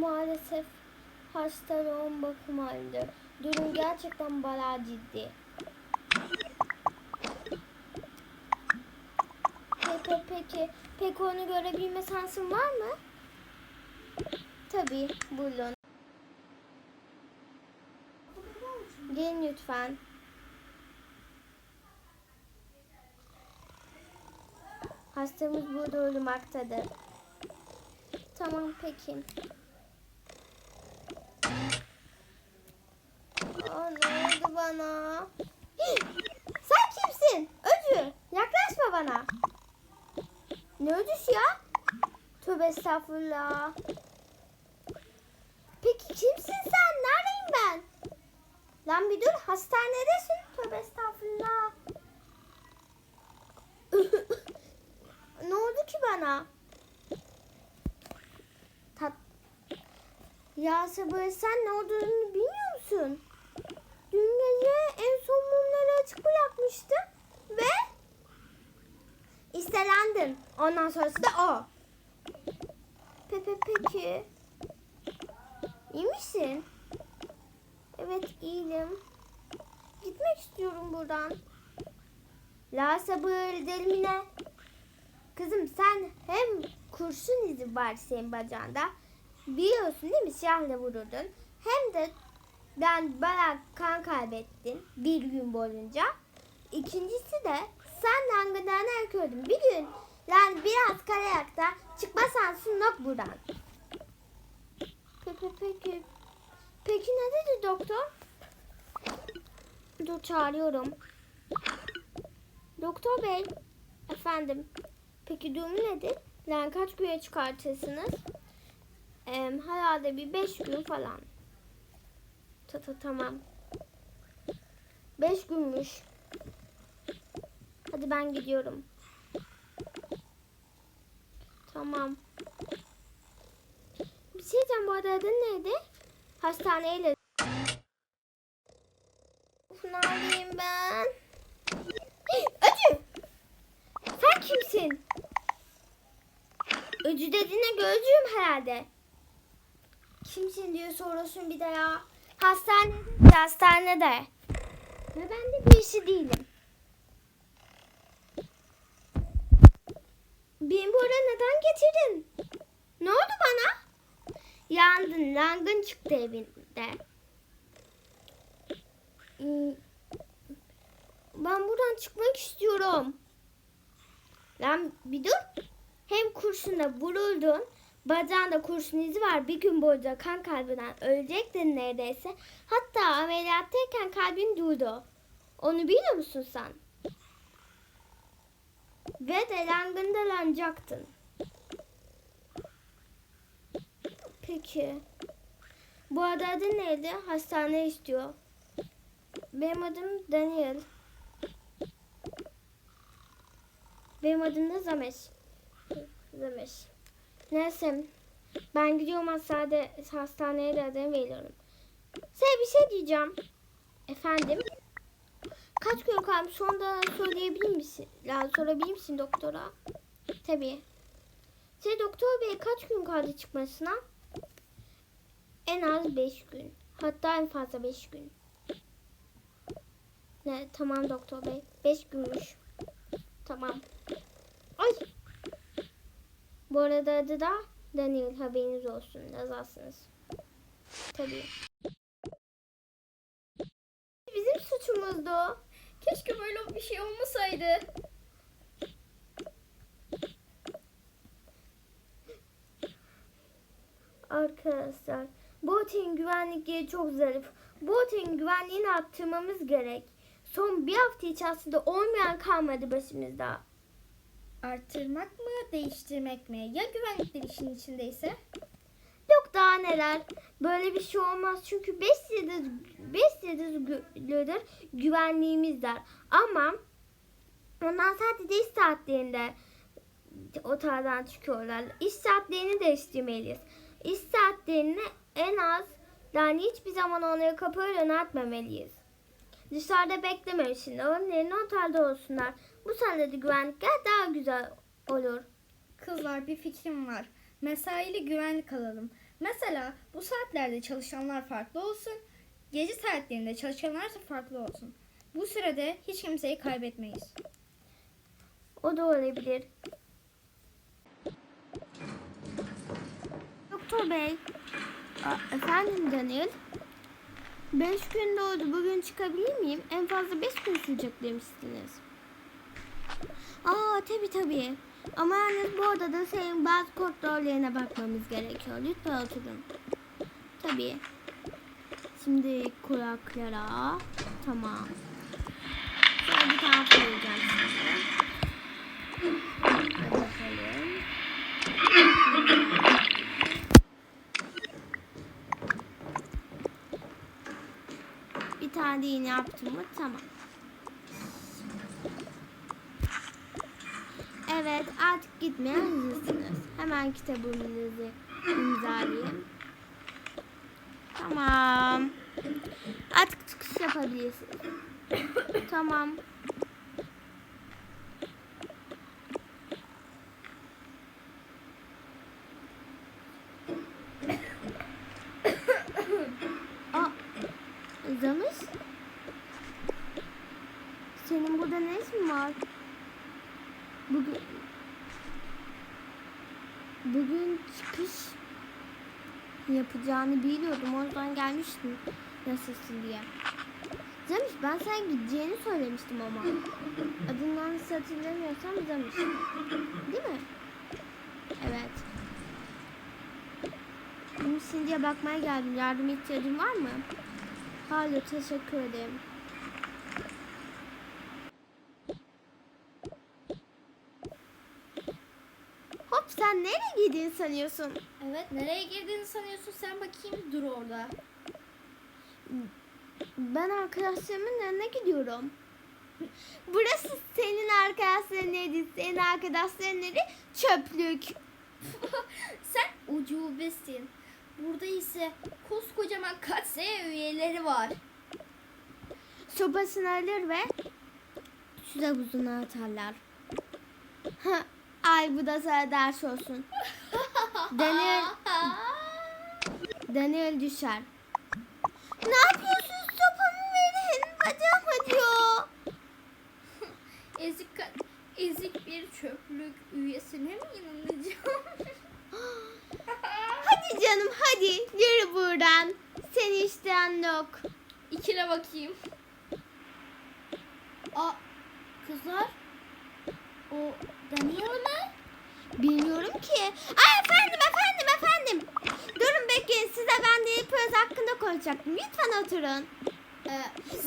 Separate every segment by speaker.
Speaker 1: Maalesef hasta yoğun bakım halinde. Durum gerçekten bayağı ciddi. Peki, peki, peki onu görebilme şansın var mı? Tabii, buyurun. Gelin lütfen. Hastamız burada uyumaktadır. Tamam peki. Aa, ne oldu bana? Sen kimsin? Öcü. Yaklaşma bana. Ne öcüsü ya? Tövbe estağfurullah. Peki kimsin sen? Neredeyim ben? Lan bir dur hastanedesin. Tövbe estağfurullah. ne oldu ki bana? Tat ya sabır sen ne olduğunu bilmiyor musun? Dün gece en son mumları açık bırakmıştım ve istelendin. Ondan sonrası da o. Pepe peki. İyi misin? Evet iyiyim. Gitmek istiyorum buradan. La sabır delimine. Kızım sen hem kurşun izi var senin bacağında. Biliyorsun değil mi silahla vururdun. Hem de ben bayağı kan kaybettim bir gün boyunca. İkincisi de sen langıdan el gördün. Bir gün lan biraz karayakta çıkmasan yok buradan. Peki peki. Peki ne dedi doktor? Dur çağırıyorum. Doktor bey. Efendim. Peki durumu nedir? Yani kaç güne çıkartırsınız? Ee, herhalde bir beş gün falan. Ta ta tamam. Beş günmüş. Hadi ben gidiyorum. Tamam. Bir şey diyeceğim bu arada neydi? Hastaneyle. Of ne yapayım ben? Öcü! Sen kimsin? Öcü dediğine gözcüğüm herhalde. Kimsin diye soruyorsun bir de ya. Hastanede. Hastanede. Ve ben de birisi değilim. Beni buraya neden getirdin? Ne oldu bana? Yandın, yangın çıktı evinde. Hmm, Ben buradan çıkmak istiyorum. Lan bir dur. Hem kurşuna vuruldun. Bacağında kurşun izi var. Bir gün boyunca kan kaybından ölecektin neredeyse. Hatta ameliyattayken kalbin durdu. Onu biliyor musun sen? Ve de yangında lanacaktın. Peki. Bu arada adın neydi? Hastane istiyor. Benim adım Daniel. Benim adım da Zameş. Zameş. Neyse. Ben gidiyorum hastanede, hastaneye de adını veriyorum. Size bir şey diyeceğim. Efendim? Kaç gün kalmış? Sonunda söyleyebilir misin? Ya sorabilir misin doktora? Tabii. Şey doktor bey kaç gün kaldı çıkmasına? En az 5 gün. Hatta en fazla 5 gün. Ne tamam doktor bey. 5 günmüş. Tamam. Ay. Bu arada adı da Daniel haberiniz olsun. Yazarsınız. Tabii. Bizim suçumuzdu.
Speaker 2: Keşke böyle bir şey olmasaydı.
Speaker 1: Arkadaşlar otelin güvenlikleri çok. Bu otelin güvenliğini arttırmamız gerek. Son bir hafta içerisinde olmayan kalmadı başımızda.
Speaker 2: Arttırmak mı, değiştirmek mi? Ya güvenlikler işin içindeyse?
Speaker 1: Yok daha neler. Böyle bir şey olmaz. Çünkü 5 yıldız 5 yıldızlıdır güvenliğimiz var. Ama ondan sadece iş saatlerinde otelden çıkıyorlar. İş saatlerini değiştirmeliyiz. İş saatlerini en az yani hiçbir zaman onları kapıya yöneltmemeliyiz. Dışarıda beklememişsin. Yerine otelde olsunlar. Bu sayede güvenlikler daha güzel olur.
Speaker 2: Kızlar bir fikrim var. Mesaili güvenlik alalım. Mesela bu saatlerde çalışanlar farklı olsun, gece saatlerinde çalışanlar da farklı olsun. Bu sürede hiç kimseyi kaybetmeyiz.
Speaker 1: O da olabilir. Doktor bey. Aa, efendim Daniel. Beş gün doğdu. Bugün çıkabilir miyim? En fazla beş gün sürecek demiştiniz. Aa tabi tabi. Ama yalnız bu odada senin bazı kontrollerine bakmamız gerekiyor. Lütfen oturun. Tabi. Şimdi kulaklara. Tamam. Sonra bir tane koyacağım. Bir tane de iğne yaptım mı? Tamam. Evet artık gitmeye hazırsınız. Hemen kitabınızı imzalayayım. Tamam. Artık çıkış yapabilirsiniz. tamam. Aa, Zamış? Senin burada ne işin var? Bugün... Bugün çıkış yapacağını biliyordum. O yüzden gelmiştim. Nasılsın diye. Zamış ben sen gideceğini söylemiştim ama. Adından nasıl hatırlamıyorsam Zamış. Değil mi? Evet. Kimsin diye bakmaya geldim. Yardım ihtiyacın var mı? Hayır teşekkür ederim. Sen nereye gidiyorsun sanıyorsun?
Speaker 2: Evet, nereye girdiğini sanıyorsun sen bakayım dur orada.
Speaker 1: Ben arkadaşlarımın yanına gidiyorum. Burası senin arkadaşların neydi? Senin arkadaşların neydi? Çöplük.
Speaker 2: sen ucubesin. Burada ise koskocaman katsaya üyeleri var.
Speaker 1: Sopasını alır ve su havuzuna atarlar. Ha, Ay bu da sana ders olsun. Daniel, Daniel düşer. Ne yapıyorsun? Sopamı verin. Bacağım acıyor.
Speaker 2: ezik, ezik bir çöplük üyesine mi inanacağım?
Speaker 1: Hadi canım hadi yürü buradan. Seni isteyen yok.
Speaker 2: İkile bakayım. Aa, kızlar. O Daniel mi?
Speaker 1: Bilmiyorum ki. Ay efendim efendim efendim. Durun bekleyin size ben de Prez hakkında konuşacaktım. Lütfen oturun.
Speaker 2: Ee,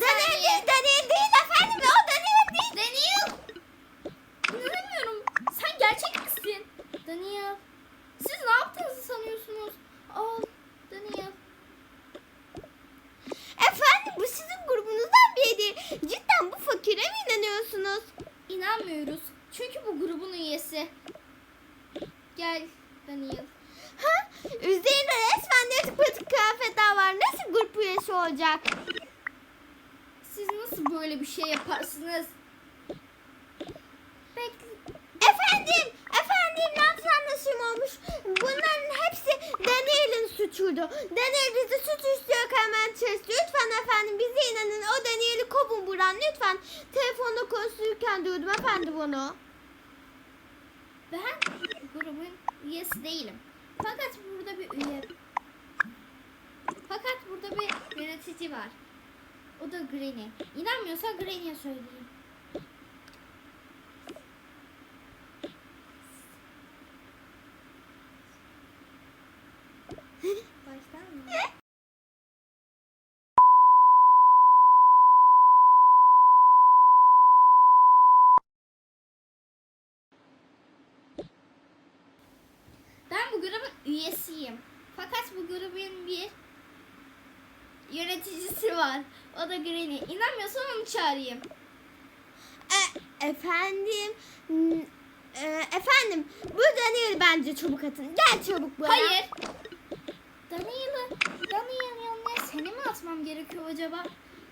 Speaker 1: Daniel Daniel değil efendim o Daniel değil.
Speaker 2: Daniel! İnanamıyorum. Sen gerçek misin? Daniel. Siz ne yaptığınızı sanıyorsunuz? Aa, Daniel.
Speaker 1: Efendim bu sizin grubunuzdan biri. Cidden bu fakire mi inanıyorsunuz?
Speaker 2: İnanmıyoruz. Çünkü bu grubun üyesi. Gel Daniel.
Speaker 1: Ha? Üzerinde resmen yatık batık kıyafetler var. Nasıl grup üyesi olacak?
Speaker 2: Siz nasıl böyle bir şey yaparsınız? Bekle.
Speaker 1: Efendim, efendim anlaşım olmuş. Bunların hepsi Daniel'in suçuydu. Daniel bizi suç istiyor hemen çözdü. Lütfen efendim bize inanın. O Daniel'i kovun buradan lütfen. Telefonda konuşurken duydum efendim onu.
Speaker 2: Ben grubun üyesi değilim. Fakat burada bir üye... Fakat burada bir yönetici var. O da Granny. İnanmıyorsan Granny'e söyleyeyim. Baştan mı? Ben bu grubun üyesiyim. Fakat bu grubun bir yöneticisi var. O da Granny. İnanmıyorsan onu çağırayım.
Speaker 1: E, efendim, e, efendim bu Daniel bence çabuk atın. Gel çabuk buraya.
Speaker 2: Hayır. Daniel'ı, Daniel'ın yanına seni mi atmam gerekiyor acaba?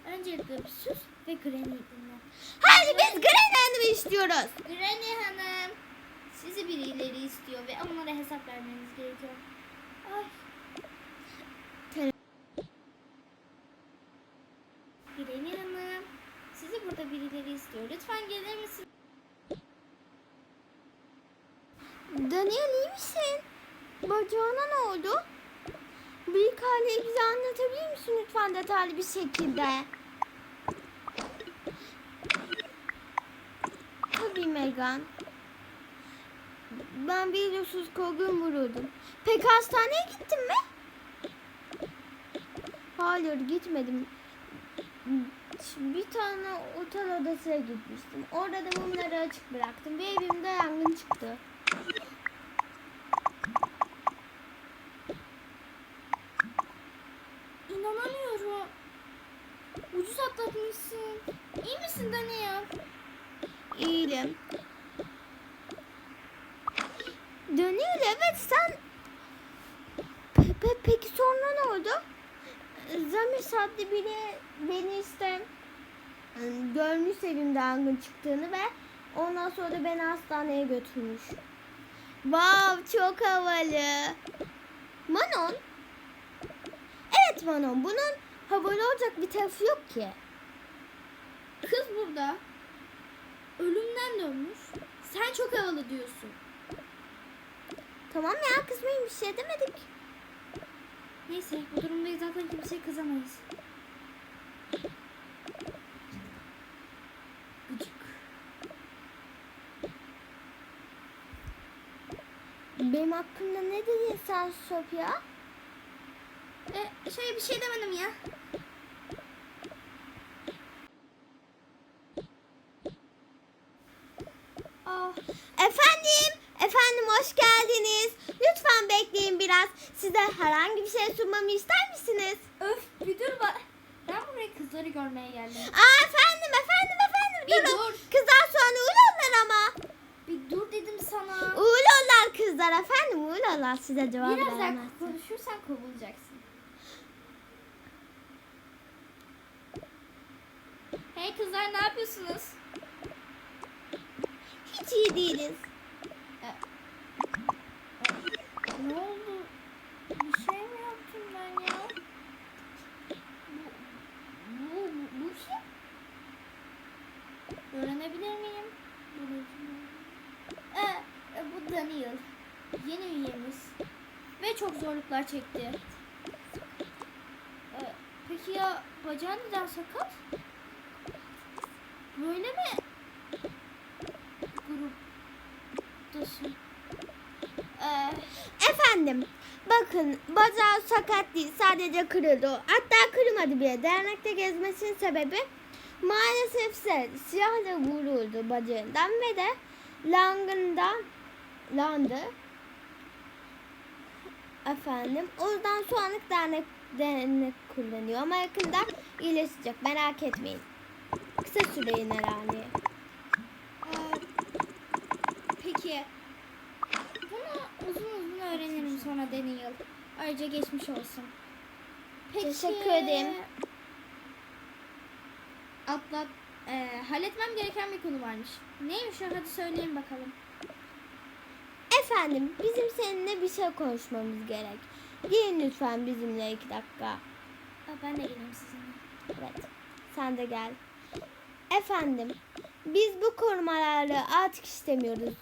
Speaker 2: Öncelikle sus ve Granny'yi dinle.
Speaker 1: Hayır biz Green Hanım'ı istiyoruz.
Speaker 2: Granny Hanım, sizi birileri istiyor ve onlara hesap vermeniz gerekiyor. Ay, burada birileri izliyor. Lütfen gelir misin?
Speaker 1: Daniel iyi misin? Bacağına ne oldu? Büyük haliyi bize anlatabilir misin lütfen detaylı bir şekilde? Tabii Megan. Ben bir yolsuz kolgun vuruldum. Peki hastaneye gittin mi? Hayır gitmedim. Bir tane otel odasına gitmiştim. Orada da mumları açık bıraktım ve evimde yangın çıktı.
Speaker 2: İnanamıyorum. Ucuz atlatmışsın. İyi misin Daniel?
Speaker 1: İyiyim. Daniel evet sen... Pe- pe- peki sonra ne oldu? Zamir adlı biri beni işte ıı, görmüş evimde yangın çıktığını ve ondan sonra da beni hastaneye götürmüş. Wow çok havalı. Manon? Evet Manon bunun havalı olacak bir tarafı yok ki.
Speaker 2: Kız burada. Ölümden dönmüş. Sen çok havalı diyorsun.
Speaker 1: Tamam ya kızmayın bir şey demedik.
Speaker 2: Neyse bu durumda zaten kimseye kızamayız. Gıcık.
Speaker 1: Benim hakkımda ne dedin sen Sofya?
Speaker 2: E, şey bir şey demedim ya. Ah,
Speaker 1: Efendim, efendim hoş geldiniz. Lütfen bekleyin biraz. Size herhangi bir şey sunmamı ister misiniz?
Speaker 2: öf bir dur bak. Ben buraya kızları görmeye geldim.
Speaker 1: Aa efendim, efendim, efendim.
Speaker 2: Bir
Speaker 1: Durun.
Speaker 2: dur.
Speaker 1: Kızlar sonra uğurlar ama.
Speaker 2: Bir dur dedim sana.
Speaker 1: Uğurlar kızlar efendim, uğurlar size cevap
Speaker 2: Biraz daha
Speaker 1: veremez.
Speaker 2: konuşursan kovulacaksın. Hey kızlar ne yapıyorsunuz?
Speaker 1: Hiç iyi değiliz.
Speaker 2: Ne oldu? Şey ya? Bu, bu, bu kim? Öğrenebilir miyim? Bu? Ee, e, bu Daniel. Yeni üyemiz. Ve çok zorluklar çekti. Ee, peki ya bacağı neden sakat? Böyle mi? Gruptasın. Ee,
Speaker 1: Efendim, bakın bacağı sakat değil, sadece kırıldı. Hatta kırmadı bile. Dernekte gezmesinin sebebi maalesef silahla vuruldu bacağından ve de langından landı. Efendim, o yüzden şu anlık dernek, dernek kullanıyor ama yakında iyileşecek merak etmeyin. Kısa yani.
Speaker 2: Ee, peki. Uzun uzun öğrenirim sonra Daniel. Ayrıca geçmiş olsun. Peki.
Speaker 1: Teşekkür ederim.
Speaker 2: Atlat. Ee, halletmem gereken bir konu varmış. Neymiş o? Hadi söyleyin bakalım.
Speaker 1: Efendim, bizim seninle bir şey konuşmamız gerek. Gelin lütfen bizimle iki dakika.
Speaker 2: Aa, ben de geleyim sizinle.
Speaker 1: Evet, sen de gel. Efendim, biz bu korumaları artık istemiyoruz.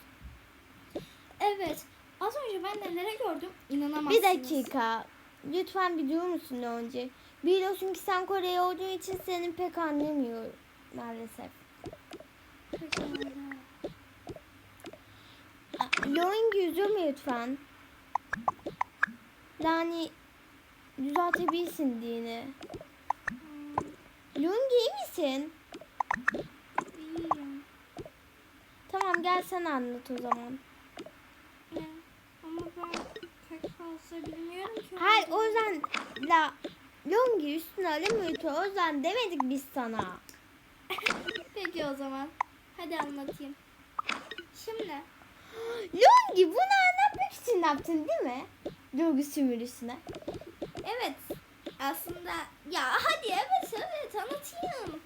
Speaker 2: Evet. Az önce ben nelere gördüm? İnanamazsınız.
Speaker 1: Bir dakika, lütfen durur musun önce? Biliyorsun ki sen Kore'ye olduğun için seni pek anlamıyor maalesef. Loing üzülme lütfen. Yani düzeltebilirsin dini. Loing iyi misin?
Speaker 2: İyiyim.
Speaker 1: Tamam gel sen anlat o zaman.
Speaker 2: Fazla bilmiyorum ki.
Speaker 1: Hayır o yüzden la Longi üstüne alamıyordu. O yüzden demedik biz sana.
Speaker 2: Peki o zaman. Hadi anlatayım. Şimdi
Speaker 1: Longi bunu anlatmak için yaptın değil mi? Longi sömürüsüne.
Speaker 2: evet aslında ya hadi evet evet anlatayım.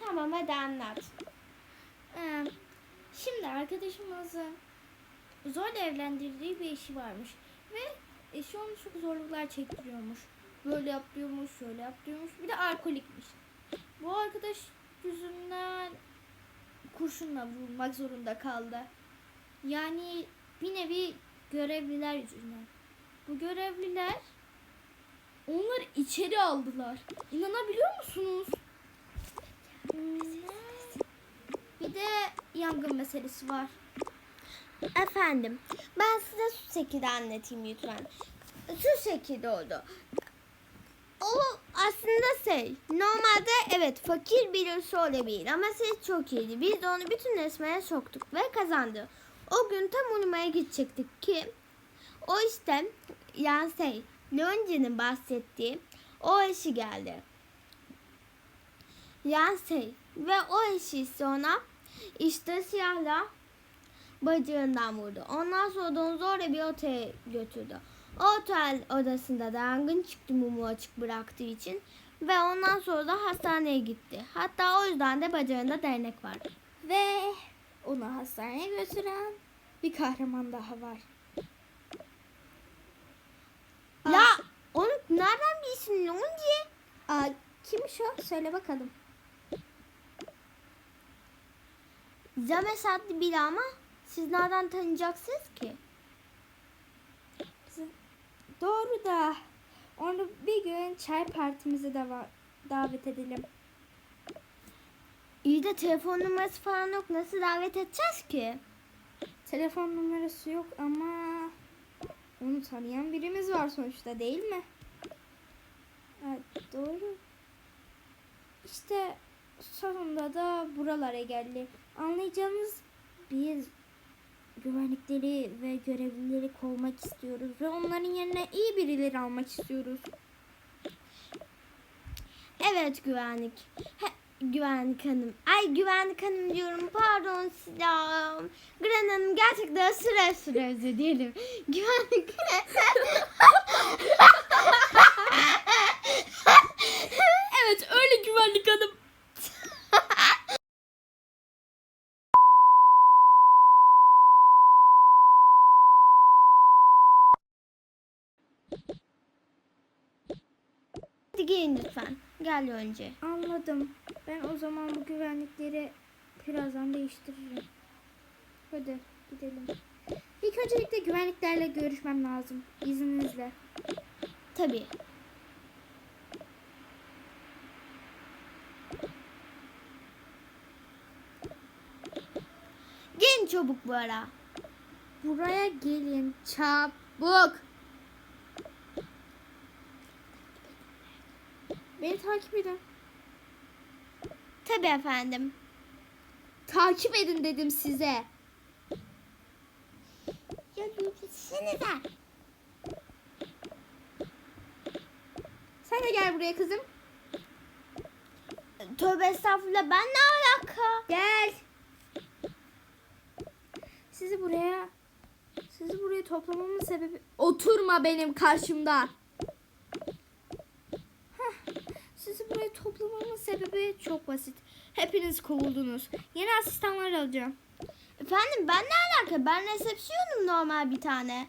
Speaker 1: Tamam hadi anlat.
Speaker 2: Ee, şimdi arkadaşımızın zorla evlendirdiği bir eşi varmış ve eşi onu çok zorluklar çektiriyormuş. Böyle yapıyormuş, şöyle yapıyormuş. Bir de alkolikmiş. Bu arkadaş yüzünden kurşunla vurulmak zorunda kaldı. Yani bir nevi görevliler yüzünden. Bu görevliler onları içeri aldılar. İnanabiliyor musunuz? Bir de yangın meselesi var.
Speaker 1: Efendim ben size şu şekilde anlatayım lütfen. Şu şekilde oldu. O aslında şey normalde evet fakir birisi olabilir ama siz çok iyiydi. Biz de onu bütün resmeye soktuk ve kazandı. O gün tam uyumaya gidecektik ki o işte yani şey Lonce'nin bahsettiği o eşi geldi. Yani şey ve o eşi ise ona işte siyahla bacağından vurdu. Ondan sonra da onu zorla bir otele götürdü. O otel odasında da yangın çıktı mumu açık bıraktığı için ve ondan sonra da hastaneye gitti. Hatta o yüzden de bacağında dernek var.
Speaker 2: Ve onu hastaneye götüren bir kahraman daha var.
Speaker 1: Ya onu nereden bilsin Lonci?
Speaker 2: Aa, kimmiş o? Söyle bakalım.
Speaker 1: Zames adlı biri ama siz nereden tanıyacaksınız ki?
Speaker 2: Doğru da onu bir gün çay partimize de davet edelim.
Speaker 1: İyi de telefon numarası falan yok. Nasıl davet edeceğiz ki?
Speaker 2: Telefon numarası yok ama onu tanıyan birimiz var sonuçta değil mi? Evet, doğru. İşte sonunda da buralara geldi. Anlayacağınız biz güvenlikleri ve görevlileri kovmak istiyoruz ve onların yerine iyi birileri almak istiyoruz.
Speaker 1: Evet güvenlik. He, güvenlik hanım. Ay güvenlik hanım diyorum. Pardon silahım. Gran hanım gerçekten süre süre özür dilerim. Güvenlik.
Speaker 2: Evet öyle güvenlik hanım.
Speaker 1: Hadi gelin lütfen. Gel önce.
Speaker 2: Anladım. Ben o zaman bu güvenlikleri birazdan değiştiririm. Hadi gidelim. İlk öncelikle güvenliklerle görüşmem lazım. İzninizle.
Speaker 1: Tabii. Gelin çabuk bu ara.
Speaker 2: Buraya gelin çabuk. Beni takip edin.
Speaker 1: Tabii efendim.
Speaker 2: Takip edin dedim size.
Speaker 1: Ya yürüsenize.
Speaker 2: Sen de gel buraya kızım.
Speaker 1: Tövbe estağfurullah ben ne alaka?
Speaker 2: Gel. Sizi buraya sizi buraya toplamamın sebebi oturma benim karşımda. Buraya toplamamın sebebi çok basit. Hepiniz kovuldunuz. Yeni asistanlar alacağım.
Speaker 1: Efendim ben ne alaka? Ben resepsiyonum normal bir tane.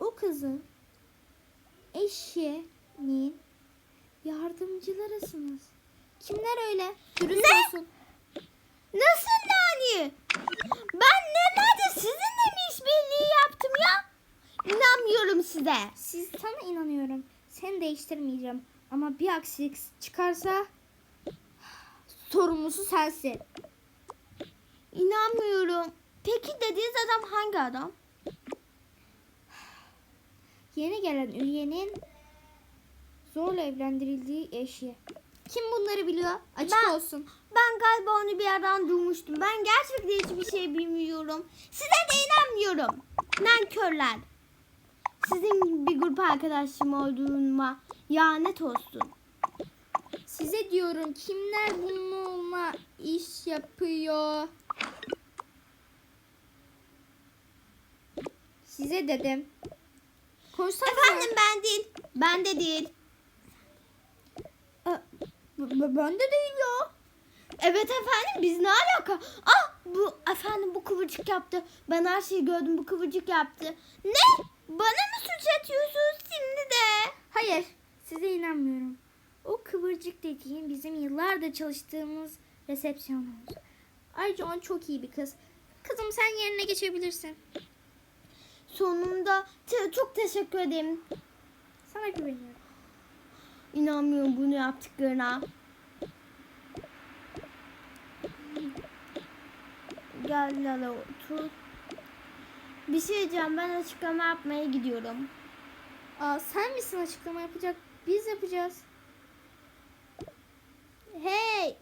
Speaker 2: O kızın eşinin yardımcılarısınız. Kimler öyle? Dürüst
Speaker 1: Ne?
Speaker 2: olsun.
Speaker 1: Nasıl yani? Ben nelerde sizinle mi işbirliği yaptım ya? İnanmıyorum size.
Speaker 2: Siz sana inanıyorum. Seni değiştirmeyeceğim. Ama bir aksilik çıkarsa sorumlusu sensin.
Speaker 1: İnanmıyorum. Peki dediğiniz adam hangi adam?
Speaker 2: Yeni gelen üyenin zorla evlendirildiği eşi. Kim bunları biliyor? Açık
Speaker 1: Ben-
Speaker 2: olsun.
Speaker 1: Ben galiba onu bir yerden duymuştum. Ben gerçekten hiçbir şey bilmiyorum. Size de inanmıyorum. Nankörler. Sizin bir grup arkadaşım olduğuma lanet olsun.
Speaker 2: Size diyorum kimler bununla iş yapıyor? Size dedim. Konuşsana.
Speaker 1: Efendim ben değil. Ben de değil.
Speaker 2: B- ben de değil ya.
Speaker 1: Evet efendim biz ne alaka? Ah bu efendim bu kıvırcık yaptı. Ben her şeyi gördüm bu kıvırcık yaptı. Ne? Bana mı suç atıyorsunuz şimdi de?
Speaker 2: Hayır. Size inanmıyorum. O kıvırcık dediğin bizim yıllardır çalıştığımız resepsiyonumuz. Ayrıca o çok iyi bir kız. Kızım sen yerine geçebilirsin.
Speaker 1: Sonunda te- çok teşekkür ederim.
Speaker 2: Sana güveniyorum.
Speaker 1: İnanmıyorum bunu yaptıklarına. Gel Lala otur. Bir şey diyeceğim ben açıklama yapmaya gidiyorum.
Speaker 2: Aa, sen misin açıklama yapacak? Biz yapacağız. Hey!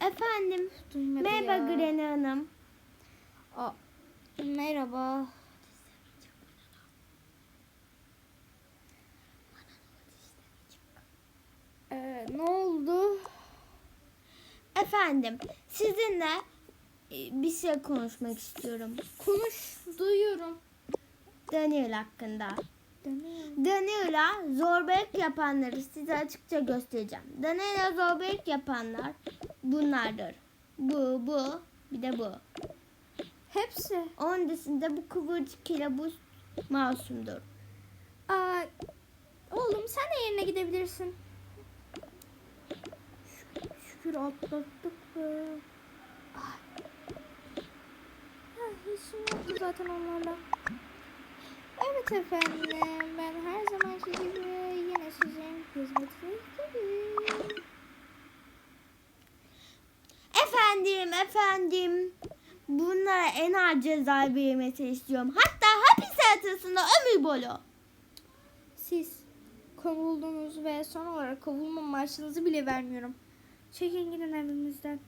Speaker 1: Efendim
Speaker 2: Duymadı
Speaker 1: merhaba
Speaker 2: ya.
Speaker 1: Granny Hanım.
Speaker 2: Aa, merhaba. Ee, ne oldu?
Speaker 1: Efendim sizinle bir şey konuşmak istiyorum.
Speaker 2: Konuş, duyuyorum.
Speaker 1: Daniel hakkında.
Speaker 2: Dönüyorum.
Speaker 1: Daniel'a zorbalık yapanları size açıkça göstereceğim. Daniel'a zorbalık yapanlar bunlardır. Bu, bu, bir de bu.
Speaker 2: Hepsi.
Speaker 1: Onun dışında bu kıvırcık ile bu masumdur.
Speaker 2: Aa, oğlum sen de yerine gidebilirsin. Şük- Şükür atlattık be. Ah, işim yoktu zaten onlarla. Evet efendim, ben her zamanki gibi yine sizin hizmetinizdeyim.
Speaker 1: Efendim, efendim. Bunlara en ağır ceza verilmesini istiyorum. Hatta hapis hayatısında ömür boyu.
Speaker 2: Siz kovuldunuz ve son olarak kovulma maaşınızı bile vermiyorum. Çekin gidin evimizden.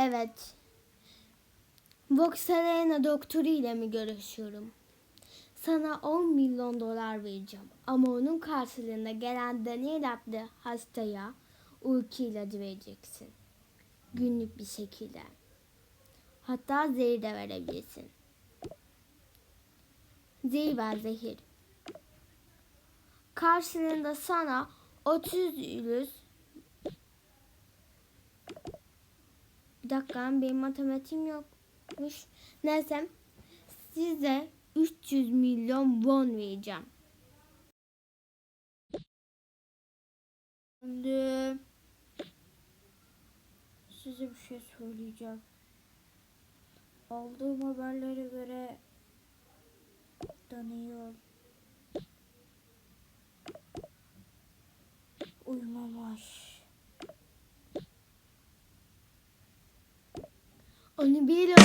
Speaker 1: Evet. Vox Arena doktoru ile mi görüşüyorum? Sana 10 milyon dolar vereceğim. Ama onun karşılığında gelen Daniel adlı hastaya uyku ilacı vereceksin. Günlük bir şekilde. Hatta zehir de verebilirsin. Zehir ve zehir. Karşılığında sana 30 yüz Bir dakika benim matematiğim yokmuş. Neyse size 300 milyon won vereceğim.
Speaker 2: Şimdi size bir şey söyleyeceğim. Aldığım haberlere göre Daniel uyumamış.
Speaker 1: Onu biliyorum.